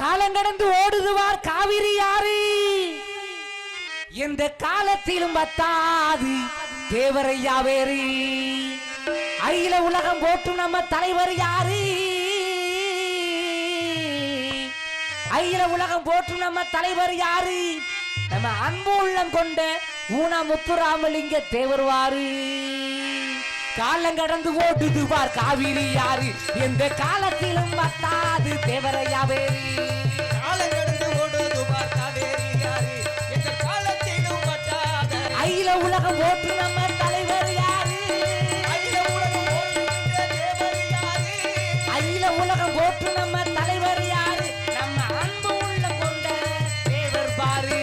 காலங்கடந்து ஓடுதுவார் காவிரி யாரு? எந்த காலத்திலும் பத்தாது தேவரையா வேறு. அகில உலகம் போட்டும் நம்ம தலைவர் யாரு? அகில உலகம் போட்டும் நம்ம தலைவர் யாரு? நம்ம அன்பு உள்ளம் கொண்ட ஊனா முத்துராமலிங்க தேவர்வாரு காலம் கடந்து ஓடுது பார் காவிரி யாரு? எந்த காலத்திலும் வத்தாது தேவரையா வேறு. உலகம் போட்டு நம்ம தலைவர் யாரு? அகில உலகம் ஓடுகின்ற யாரு நம்ம தலைவர் யாரு? நம்ம அன்பு உள்ள கொண்ட தேவர் பாரு.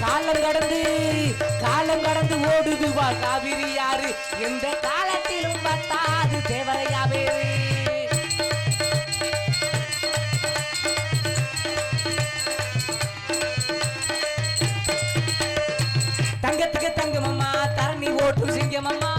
காலம் கடந்து காலம் கடந்து ஓடுது வா காவிரி யாரு? எந்த காலத்திலும் பார்த்தா தங்க தங்க தங்கமம்மா தரணி ஓட்டு சிங்கமம்மா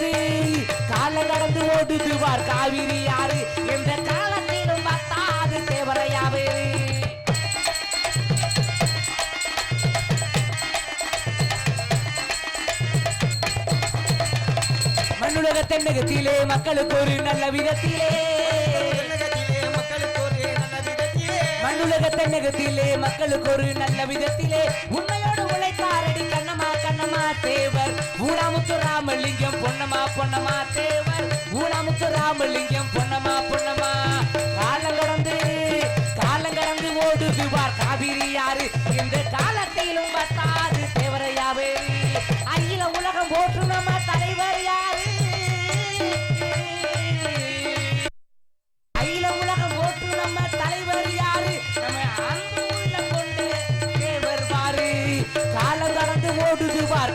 ஓடுது கால நடந்து ஓடுது பார் காவிரி யாரு எந்த காலத்திலும் பத்தாது தேவரையாவே மண்ணுலக தென்னகத்திலே மக்களுக்கு ஒரு நல்ல விதத்திலே. உலகத்திலே மக்களுக்கு மண்ணுலக தென்னகத்திலே மக்களுக்கு ஒரு நல்ல விதத்திலே. உண்மையோடு உழைத்தாரடி கண்ணமா கண்ணமா தேவர். ஊனாமுத்து ராமலிங்கம் பொன்னமா பொன்னமா தேவர். ஊனமுத்து ராமலிங்கம் பொன்னமா பொன்னமா காலம் கடந்து காலம் கடந்து ஓடுகுவார் காவிரி யாரு? இந்த காலத்திலும் பத்தாது தேவரையாவே அகில உலகம் போற்று நம்ம தலைவர் யாரு? அகில உலகம் போற்று நம்ம தலைவர் யாரு? நம்ம அன்பு கொண்டு தேவர் பாரு காலம் கடந்து ஓடுகுவார்